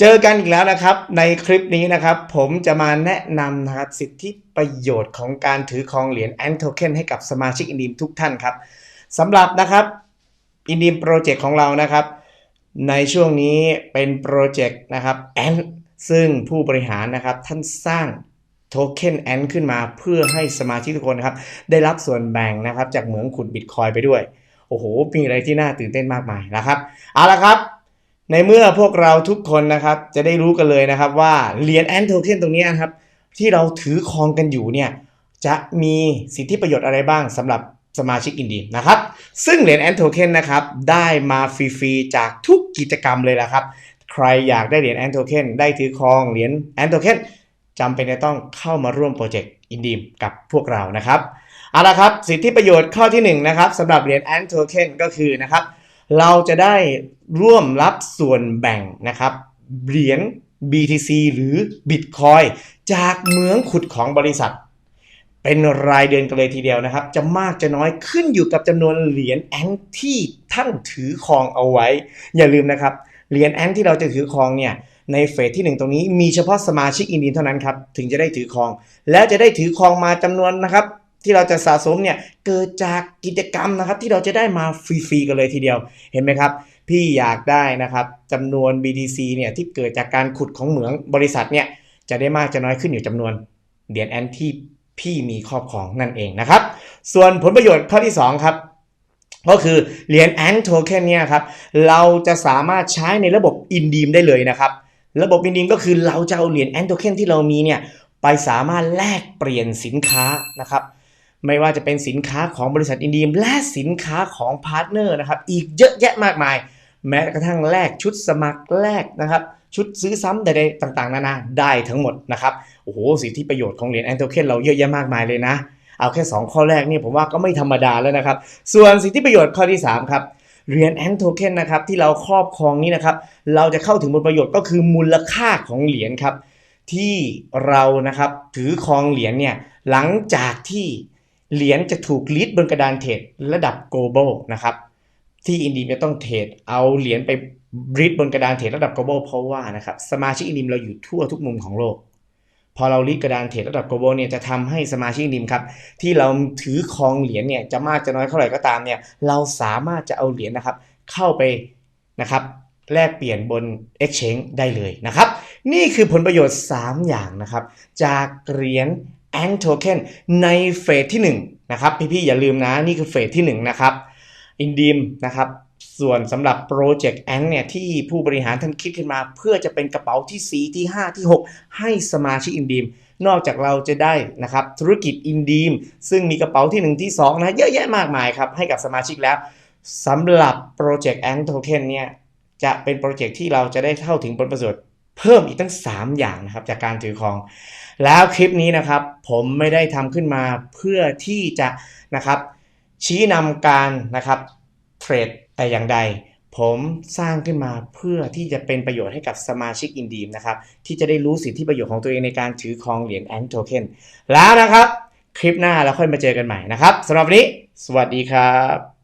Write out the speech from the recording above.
เจอกันอีกแล้วนะครับในคลิปนี้นะครับ ผมจะมาแนะนำนะครับสิทธิประโยชน์ของการถือครองเหรียญแอนโทเคนให้กับสมาชิกอินดีมทุกท่านครับสำหรับนะครับอินดีมโปรเจกต์ของเรานะครับ ในช่วงนี้เป็นโปรเจกต์นะครับแอนซึ่งผู้บริหารนะครับท่านสร้างโทเค็นแอนขึ้นมาเพื่อให้สมาชิกทุกคนนะครับ ได้รับส่วนแบ่งนะครับจากเหมืองขุดบิตคอยไปด้วย โอ้โหมีอะไรที่น่าตื่นเต้นมากมายนะครับเอาละครับ ในเมื่อพวกเราทุกคนนะครับ จะได้รู้กันเลยนะครับว่าเหรียญแอนโทเค็นตรงนี้นะครับ ที่เราถือครองกันอยู่เนี่ยจะมีสิทธิประโยชน์อะไรบ้างสำหรับสมาชิกอินดีนะครับ ซึ่งเหรียญแอนโทเค็นนะครับ ได้มาฟรีๆจากทุกกิจกรรมเลยละครับ ใครอยากได้เหรียญแอนโทเค็นได้ถือครองเหรียญแอนโทเค็นจำเป็นจะต้องเข้ามาร่วมโปรเจกต์อินดีมกับพวกเรานะครับเอาละครับ สิทธิประโยชน์ข้อที่1นะครับสำหรับเหรียญแอนโทเค็นก็คือนะครับ เราจะได้ร่วมรับส่วนแบ่งนะครับเหรียญ BTC หรือ Bitcoin จากเหมืองขุดของบริษัท เป็นรายเดือนกันเลยทีเดียวนะครับ จะมากจะน้อยขึ้นอยู่กับจำนวนเหรียญแอนที่ท่านถือครองเอาไว้ อย่าลืมนะครับเหรียญแอนที่เราจะถือครองเนี่ยในเฟสที่ 1 ตรงนี้มีเฉพาะสมาชิกอินดีนเท่านั้นครับ ถึงจะได้ถือครอง แล้วจะได้ถือครองมาจำนวนนะครับ ที่เราจะสะสมเนี่ยเกิดจากกิจกรรมนะครับที่เราจะได้มาฟรีๆกันเลยทีเดียวเห็นไหมครับ พี่อยากได้นะครับจำนวน BTC เนี่ยที่เกิดจากการขุดของเหมืองบริษัทเนี่ยจะได้มากจะน้อยขึ้นอยู่จำนวนเหรียญแอนที่พี่มีครอบครองนั่นเองนะครับ ส่วนผลประโยชน์ข้อที่ 2 ครับ ก็คือเหรียญแอนโทเค็นเนี่ยครับเราจะสามารถใช้ในระบบอินดีมได้เลยนะครับ ระบบอินดีมก็คือเราจะเอาเหรียญแอนโทเค็นที่เรามีเนี่ยไปสามารถแลกเปลี่ยนสินค้านะครับ ไม่ว่าจะเป็นสินค้าของบริษัทอินดีมและสินค้าของพาร์ทเนอร์นะครับอีกเยอะแยะมากมาย แม้กระทั่งแลกชุดสมัครแลกนะครับชุดซื้อซ้ำใดๆต่างๆ นานาได้ทั้งหมดนะครับโอ้โหสิทธิประโยชน์ของเหรียญแอนโทเคนเราเยอะแยะมากมายเลยนะ เอาแค่ 2 ข้อแรกนี่ผมว่าก็ไม่ธรรมดาแล้วนะครับ ส่วนสิทธิประโยชน์ข้อที่ 3 ครับเหรียญแอนโทเคนนะครับที่เราครอบครองนี้นะครับเราจะเข้าถึงผลประโยชน์ก็คือมูลค่าของเหรียญครับที่เรานะครับถือครองเหรียญเนี่ยหลังจากที่ เหรียญจะถูกลิสต์บนกระดานเทรดระดับ global นะครับ ที่อินดีมจะต้องเทรดเอาเหรียญไปบริดบนกระดานเทรดระดับ global เพราะว่านะครับสมาชิกอินดีมเราอยู่ทั่วทุกมุมของโลก พอเราลิดกระดานเทรดระดับ global เนี่ยจะทำให้สมาชิกอินดีมครับที่เราถือครองเหรียญเนี่ยจะมากจะน้อยเท่าไหร่ก็ตามเนี่ยเราสามารถจะเอาเหรียญนะครับเข้าไปนะครับแลกเปลี่ยนบน exchange ได้เลยนะครับ นี่คือผลประโยชน์ 3 อย่างนะครับ จากเหรียญ a n t Token ในเฟสที่1นะครับพี่ๆอย่าลืมนะนี่คือเฟสที่1นะครับอินดีมนะครับส่วนสำหรับโปรเจกต์แอนเนี่ยที่ผู้บริหารท่านคิดขึ้นมา เพื่อจะเป็นกระเป๋าที่ 4 ที่ 5 ที่ 6 ให้สมาชิกอินดีมนอกจากเราจะได้นะครับธุรกิจอินดีมซึ่งมีกระเป๋าที่ 1 ที่ 2 นะเยอะแยะมากมายครับให้กับสมาชิกแล้วสำหรับโปรเจกต์แอนโทเค็นเนี่ยจะเป็นโปรเจกต์ที่เราจะได้เข้าถึงผลประโยชน์ เพิ่มอีกตั้ง 3 อย่างนะครับจากการถือครอง แล้วคลิปนี้นะครับผมไม่ได้ทำขึ้นมาเพื่อที่จะนะครับชี้นำการนะครับเทรดแต่อย่างใด ผมสร้างขึ้นมาเพื่อที่จะเป็นประโยชน์ให้กับสมาชิกอินดีมนะครับที่จะได้รู้สิทธิประโยชน์ของตัวเองในการถือครองเหรียญแอนโทเค็นแล้วนะครับ คลิปหน้าเราค่อยมาเจอกันใหม่นะครับสำหรับวันนี้ สวัสดีครับ